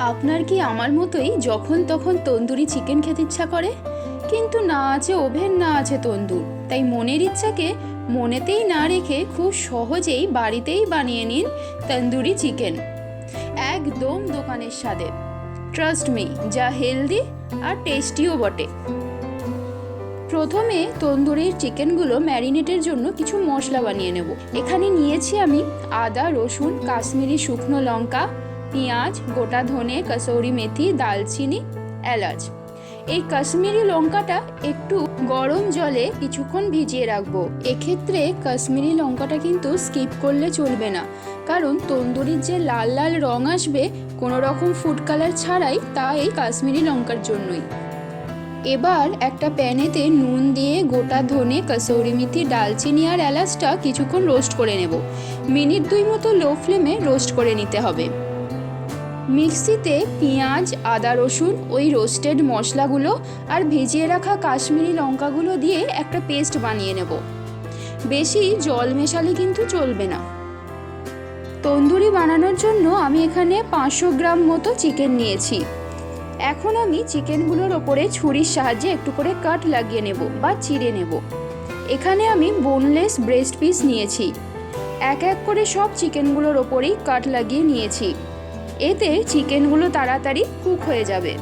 আপনার কি আমার মতোই যখন তখন তন্দুরি চিকেন খেতে ইচ্ছা করে? কিন্তু না আছে ওভেন, না আছে তন্দুর। তাই মনের ইচ্ছাকে মনেতেই না রেখে খুব সহজেই বাড়িতেই বানিয়ে নিন তন্দুরি চিকেন একদম দোকানের স্বাদে। ট্রাস্ট মি যা হেলদি আর টেস্টিও বটে। প্রথমে তন্দুরির চিকেনগুলো ম্যারিনেটের জন্য কিছু মশলা বানিয়ে নেব। এখানে নিয়েছি আমি আদা, রসুন, কাশ্মীরি শুকনো লঙ্কা পেঁয়াজ, গোটা ধনে, কসৌরি মেথি, দালচিনি, এলাচ। এই কাশ্মীরি লঙ্কাটা একটু গরম জলে কিছুক্ষণ ভিজিয়ে রাখব। এক্ষেত্রে কাশ্মীরি লঙ্কাটা কিন্তু স্কিপ করলে চলবে না। কারণ তন্দুরির যে লাল লাল রং আসবে, কোনো রকম ফুড কালার ছাড়াই তা এই কাশ্মীরি লঙ্কার জন্যই। এবার একটা প্যানেতে নুন দিয়ে গোটা ধনে, কসৌরি মেথি ডালচিনি আর এলাচটা কিছুক্ষণ রোস্ট করে নেব। মিনিট দুই মতো লো ফ্লেমে রোস্ট করে নিতে হবে। মিক্সিতে পেঁয়াজ, আদা রসুন, ওই রোস্টেড মশলাগুলো আর ভিজিয়ে রাখা কাশ্মীরি লঙ্কাগুলো দিয়ে একটা পেস্ট বানিয়ে নেব। বেশি জল মেশালে কিন্তু চলবে না। তন্দুরি বানানোর জন্য আমি এখানে পাঁচশো গ্রাম মতো চিকেন নিয়েছি। এখন আমি চিকেনগুলোর ওপরে ছুরির সাহায্যে একটু করে কাট লাগিয়ে নেব বা চিড়ে নেব। এখানে আমি বোনলেস ব্রেস্ট পিস নিয়েছি। এক এক করে সব চিকেনগুলোর ওপরেই কাট লাগিয়ে নিয়েছি। এতে চিকেনগুলো তাড়াতাড়ি কুক হয়ে যাবে।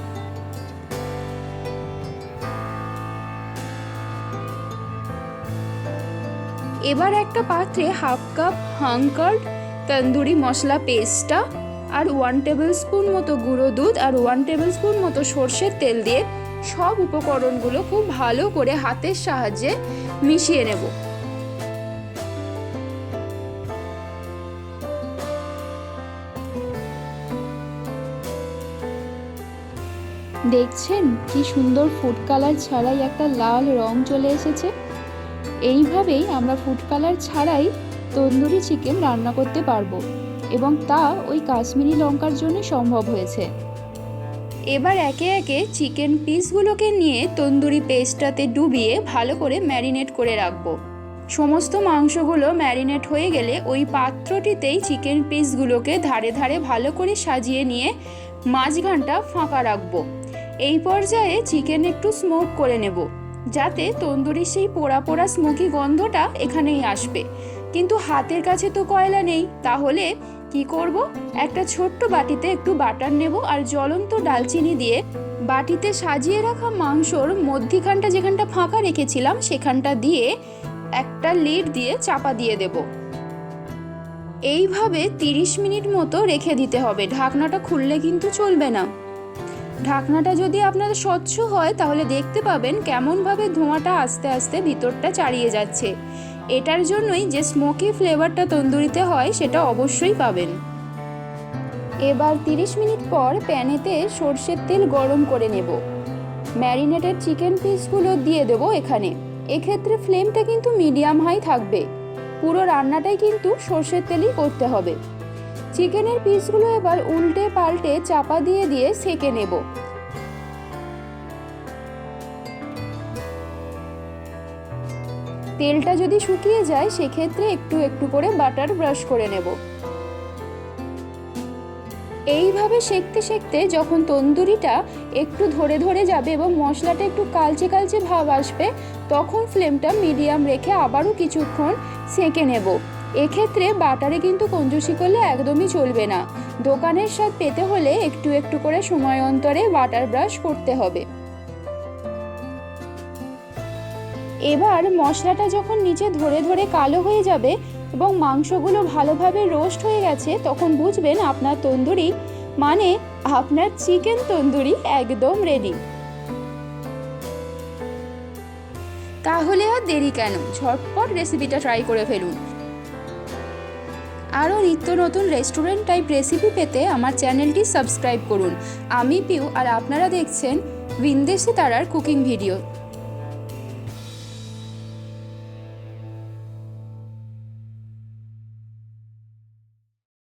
এবার একটা পাত্রে half cup hung curd tandoori masala পেস্টটা আর ওয়ান টেবিল স্পুন মতো গুঁড়ো দুধ আর ওয়ান টেবিল স্পুন মতো সর্ষের তেল দিয়ে সব উপকরণগুলো খুব ভালো করে হাতের সাহায্যে মিশিয়ে নেব। দেখছেন কি সুন্দর ফুড কালার ছাড়াই একটা লাল রং চলে এসেছে? এইভাবেই আমরা ফুড কালার ছাড়াই তন্দুরি চিকেন রান্না করতে পারব এবং তা ওই কাশ্মীরি লঙ্কার জন্য সম্ভব হয়েছে। এবার একে একে চিকেন পিসগুলোকে নিয়ে তন্দুরি পেস্টটাতে ডুবিয়ে ভালো করে ম্যারিনেট করে রাখব। সমস্ত মাংসগুলো ম্যারিনেট হয়ে গেলে ওই পাত্রটিতেই চিকেন পিসগুলোকে ধারে ধারে ভালো করে সাজিয়ে নিয়ে মাঝখানটা ফাঁকা রাখব। এই পর্যায়ে চিকেন একটু স্মোক করে নেব, যাতে তন্দুরির সেই পোড়া পোড়া স্মোকি গন্ধটা এখানেই আসবে। কিন্তু হাতের কাছে তো কয়লা নেই, তাহলে কি করব? একটা ছোট্ট বাটিতে একটু বাটার নেব আর জ্বলন্ত ডালচিনি দিয়ে বাটিতে সাজিয়ে রাখা মাংসর মধ্যিখানটা যেখানটা ফাঁকা রেখেছিলাম, সেখানটা দিয়ে একটা লিড দিয়ে চাপা দিয়ে দেব। এইভাবে 30 মিনিট মতো রেখে দিতে হবে, ঢাকনাটা খুললে কিন্তু চলবে না। ঢাকনাটা যদি আপনাদের স্বচ্ছ হয়, তাহলে দেখতে পাবেন কেমনভাবে ধোঁয়াটা আস্তে আস্তে ভিতরটা চাড়িয়ে যাচ্ছে। এটার জন্যই যে স্মোকি ফ্লেভারটা তন্দুরিতে হয়, সেটা অবশ্যই পাবেন। এবার 30 মিনিট পর প্যানেতে সর্ষের তেল গরম করে নেব। ম্যারিনেটেড চিকেন পিসগুলো দিয়ে দেবো এখানে। এক্ষেত্রে ফ্লেমটা কিন্তু মিডিয়াম হাই থাকবে। পুরো রান্নাটাই কিন্তু সর্ষের তেলই করতে হবে। চিকেনের পিসগুলো এবার উল্টে পাল্টে চাপা দিয়ে দিয়ে সেকে নেব। তেলটা যদি শুকিয়ে যায়, সেক্ষেত্রে একটু একটু করে বাটার ব্রাশ করে নেব। এইভাবে সেকতে সেকতে যখন তন্দুরিটা একটু ধরে ধরে যাবে এবং মশলাটা একটু কালচে কালচে ভাব আসবে, তখন ফ্লেমটা মিডিয়াম রেখে আবারও কিছুক্ষণ সেঁকে নেব। এক্ষেত্রে বাটারে কিন্তু কঞ্জুসি করলে একদমই চলবে না। দোকানের স্বাদ পেতে হলে একটু একটু করে সময় অন্তরে বাটার ব্রাশ করতে হবে। এবার মশলাটা যখন নিচে ধরে ধরে কালো হয়ে যাবে এবং মাংসগুলো ভালোভাবে রোস্ট হয়ে গেছে, তখন বুঝবেন আপনার তন্দুরি মানে আপনার চিকেন তন্দুরি একদম রেডি তাহলে আর দেরি কেন? ঝটপট রেসিপিটা ট্রাই করে ফেলুন। আরও নিত্য নতুন রেস্টুরেন্ট টাইপ রেসিপি পেতে আমার চ্যানেলটি সাবস্ক্রাইব করুন। আমি পিউ আর আপনারা দেখছেন বিন্দেশে তারার কুকিং ভিডিও